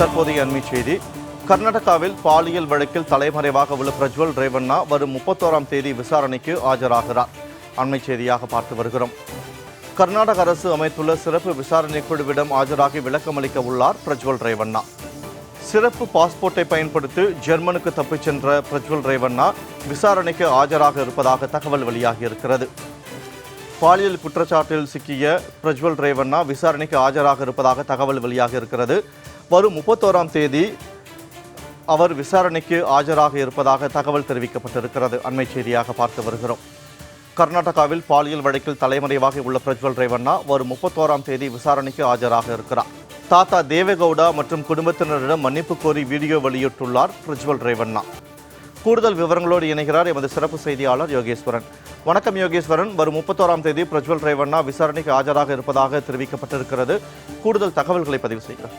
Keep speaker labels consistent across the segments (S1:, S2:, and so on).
S1: தற்போதைய அண்மை செய்தி. கர்நாடகாவில் பாலியல் வழக்கில் தலைமறைவாக உள்ள பிரஜ்வல் ரேவண்ணா வரும் முப்பத்தோராம் தேதி விசாரணைக்கு ஆஜராகிறார். அண்மை செய்தியாக பார்த்து வருகிறோம். கர்நாடக அரசு அமைத்துள்ள சிறப்பு விசாரணை குழுவிடம் ஆஜராகி விளக்கமளிக்க உள்ளார் பிரஜ்வல் ரேவண்ணா. சிறப்பு பாஸ்போர்ட்டை பயன்படுத்தி ஜெர்மனுக்கு தப்பிச் சென்ற பிரஜ்வல் ரேவண்ணா விசாரணைக்கு ஆஜராக இருப்பதாக தகவல் வெளியாகியிருக்கிறது. பாலியல் குற்றச்சாட்டில் சிக்கிய பிரஜ்வல் ரேவண்ணா விசாரணைக்கு ஆஜராக இருப்பதாக தகவல் வெளியாக இருக்கிறது வரும் முப்பத்தோராம் தேதி அவர் விசாரணைக்கு ஆஜராக இருப்பதாக தகவல் தெரிவிக்கப்பட்டிருக்கிறது. அண்மை செய்தியாக பார்த்து வருகிறோம். கர்நாடகாவில் பாலியல் வழக்கில் தலைமறைவாக உள்ள பிரஜ்வல் ரேவண்ணா வரும் முப்பத்தோராம் தேதி விசாரணைக்கு ஆஜராக இருக்கிறார். தாத்தா தேவேகவுடா மற்றும் குடும்பத்தினரிடம் மன்னிப்பு கோரி வீடியோ வெளியிட்டுள்ளார் பிரஜ்வல் ரேவண்ணா. கூடுதல் விவரங்களோடு இணைகிறார் எமது சிறப்பு செய்தியாளர் யோகேஸ்வரன். வணக்கம் யோகேஸ்வரன். வரும் முப்பத்தோராம் தேதி பிரஜ்வல் ரேவண்ணா விசாரணைக்கு ஆஜராக இருப்பதாக தெரிவிக்கப்பட்டிருக்கிறது. கூடுதல் தகவல்களை பதிவு செய்கிறார்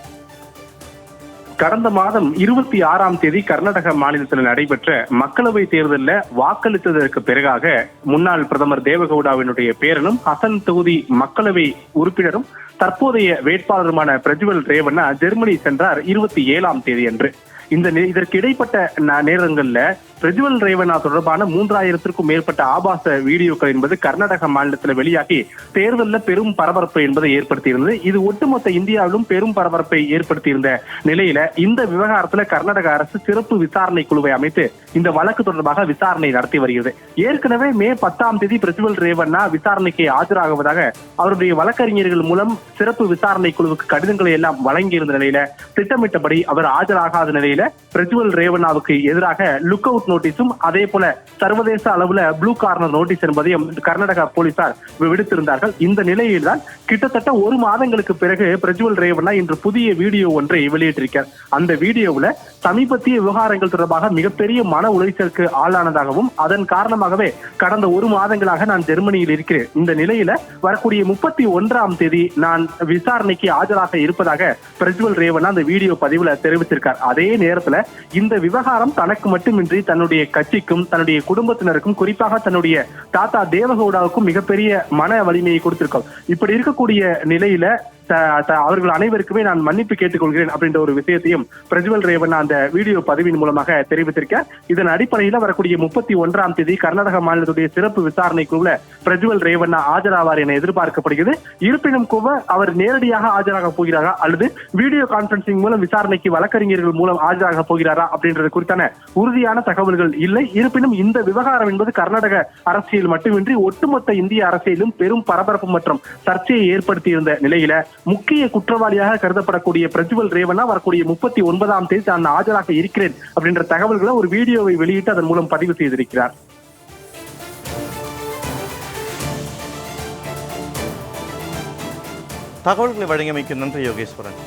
S2: கடந்த மாதம் இருபத்தி ஆறாம் தேதி கர்நாடக மாநிலத்தில் நடைபெற்ற மக்களவை தேர்தலில் வாக்களித்ததற்கு பிறகாக முன்னாள் பிரதமர் தேவகவுடாவினுடைய பேரனும் ஹசன் தொகுதி மக்களவை உறுப்பினரும் தற்போதைய வேட்பாளருமான பிரஜ்வல் ரேவண்ணா ஜெர்மனி சென்றார் இருபத்தி ஏழாம் தேதி அன்று இந்த நே- இதற்கு இடைப்பட்ட ந- நேரங்கள்ல பிரஜ்வல் ரேவண்ணா தொடர்பான மூன்றாயிரத்திற்கும் மேற்பட்ட ஆபாச வீடியோக்கள் என்பது கர்நாடக மாநிலத்தில் வெளியாகி தேர்தலில் பெரும் பரபரப்பு என்பதை ஏற்படுத்தியிருந்தது. இது ஒட்டுமொத்த இந்தியாவிலும் பெரும் பரபரப்பை ஏற்படுத்தியிருந்த நிலையில இந்த விவகாரத்தில் கர்நாடக அரசு சிறப்பு விசாரணை குழுவை அமைத்து இந்த வழக்கு தொடர்பாக விசாரணை நடத்தி வருகிறது. ஏற்கனவே மே பத்தாம் தேதி பிரஜ்வல் ரேவண்ணா விசாரணைக்கு ஆஜராகுவதாக அவருடைய வழக்கறிஞர்கள் மூலம் சிறப்பு விசாரணை குழுவுக்கு கடிதங்களை எல்லாம் வழங்கியிருந்த நிலையில திட்டமிட்டபடி அவர் ஆஜராகாத நிலையில பிரஜ்வல் ரேவண்ணாவுக்கு எதிராக லுக் அவுட் நோட்டீஸும் அதே போல சர்வதேச அளவுல ப்ளூ கார்னர் நோட்டீஸ் என்பதையும் கர்நாடகா போலீசார் விடுத்திருந்தார்கள். இந்த நிலையில் தான் கிட்டத்தட்ட ஒரு மாதங்களுக்கு பிறகு பிரஜ்வல் ரேவண்ணா இன்று புதிய வீடியோ ஒன்றை வெளியிட்டிருக்கார் அந்த வீடியோவில் சமீபத்திய விவகாரங்கள் தொடர்பாக மிகப்பெரிய மன உளைச்சலுக்கு ஆளானதாகவும் அதன் காரணமாகவே கடந்த ஒரு மாதங்களாக நான் ஜெர்மனியில் இருக்கிறேன். இந்த நிலையில வரக்கூடிய முப்பத்தி ஒன்றாம் தேதி நான் விசாரணைக்கு ஆஜராக இருப்பதாக பிரஜ்வல் ரேவண்ணா அந்த வீடியோ பதிவுல தெரிவித்திருக்கார். அதே நேரத்துல இந்த விவகாரம் தனக்கு மட்டுமின்றி தன் தன்னுடைய கட்சிக்கும் தன்னுடைய குடும்பத்தினருக்கும் குறிப்பாக தன்னுடைய தாத்தா தேவகவுடாவுக்கும் மிகப்பெரிய மன வலிமையை கொடுத்திருக்கோம் இப்படி இருக்கக்கூடிய நிலையில அவர்கள் அனைவருக்குமே நான் மன்னிப்பு கேட்டுக்கொள்கிறேன் அப்படின்ற ஒரு விஷயத்தையும் பிரஜ்வல் ரேவன் அந்த வீடியோ பதிவின் மூலமாக தெரிவித்திருக்க. இதன் அடிப்படையில் வரக்கூடிய முப்பத்தி ஒன்றாம் தேதி கர்நாடக மாநிலத்துடைய சிறப்பு விசாரணை குழுல பிரஜ்வல் ரேவண்ணா ஆஜராவார் என எதிர்பார்க்கப்படுகிறது. இருப்பினும் கூட அவர் நேரடியாக ஆஜராக போகிறாரா அல்லது வீடியோ கான்பரன்சிங் மூலம் விசாரணைக்கு வழக்கறிஞர்கள் மூலம் ஆஜராக போகிறாரா அப்படின்றது குறித்தான உறுதியான தகவல்கள் இல்லை. இருப்பினும் இந்த விவகாரம் என்பது கர்நாடக அரசியல் மட்டுமின்றி ஒட்டுமொத்த இந்திய அரசியலும் பெரும் பரபரப்பு மற்றும் சர்ச்சையை ஏற்படுத்தியிருந்த நிலையில முக்கிய குற்றவாளியாக கருதப்படக்கூடிய பிரஜ்வல் ரேவண்ணா வரக்கூடிய முப்பத்தி ஒன்பதாம் தேதி தான் ஆஜராக இருக்கிறேன் அப்படின்ற தகவல்களை ஒரு வீடியோவை வெளியிட்டு அதன் மூலம் பதிவு செய்திருக்கிறார்.
S1: தகவல்களை வழங்கியமைக்கு நன்றி யோகேஸ்வரன்.